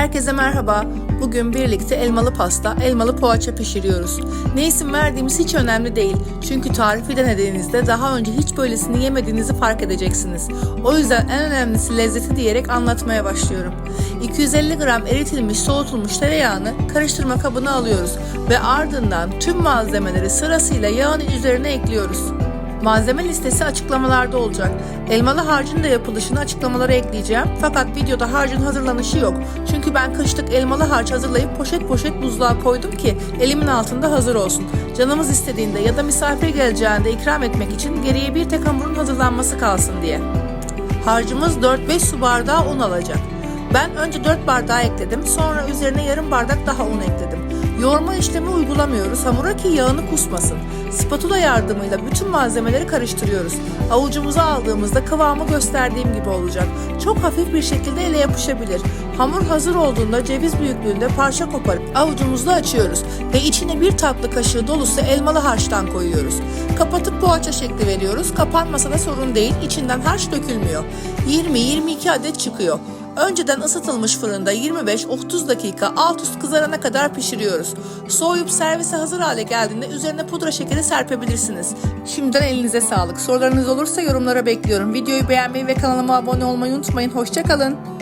Herkese merhaba. Bugün birlikte elmalı pasta, elmalı poğaça pişiriyoruz. Ne isim verdiğimiz hiç önemli değil. Çünkü tarifi denediğinizde daha önce hiç böylesini yemediğinizi fark edeceksiniz. O yüzden en önemlisi lezzeti diyerek anlatmaya başlıyorum. 250 gram eritilmiş soğutulmuş tereyağını karıştırma kabına alıyoruz ve ardından tüm malzemeleri sırasıyla yağın üzerine ekliyoruz. Malzeme listesi açıklamalarda olacak. Elmalı harcın da yapılışını açıklamalara ekleyeceğim. Fakat videoda harcın hazırlanışı yok. Çünkü ben kışlık elmalı harç hazırlayıp poşet poşet buzluğa koydum ki elimin altında hazır olsun. Canımız istediğinde ya da misafir geleceğinde ikram etmek için geriye bir tek hamurun hazırlanması kalsın diye. Harcımız 4-5 su bardağı un alacak. Ben önce 4 bardağı ekledim. Sonra üzerine yarım bardak daha un ekledim. Yoğurma işlemi uygulamıyoruz hamura ki yağını kusmasın. Spatula yardımıyla bütün malzemeleri karıştırıyoruz. Avucumuza aldığımızda kıvamı gösterdiğim gibi olacak. Çok hafif bir şekilde ele yapışabilir. Hamur hazır olduğunda ceviz büyüklüğünde parça koparıp avucumuzda açıyoruz ve içine bir tatlı kaşığı dolusu elmalı harçtan koyuyoruz. Kapatıp poğaça şekli veriyoruz. Kapanmasa da sorun değil. İçinden harç dökülmüyor. 20-22 adet çıkıyor. Önceden ısıtılmış fırında 25-30 dakika alt üst kızarana kadar pişiriyoruz. Soğuyup servise hazır hale geldiğinde üzerine pudra şekeri serpebilirsiniz. Şimdiden elinize sağlık. Sorularınız olursa yorumlara bekliyorum. Videoyu beğenmeyi ve kanalıma abone olmayı unutmayın. Hoşçakalın.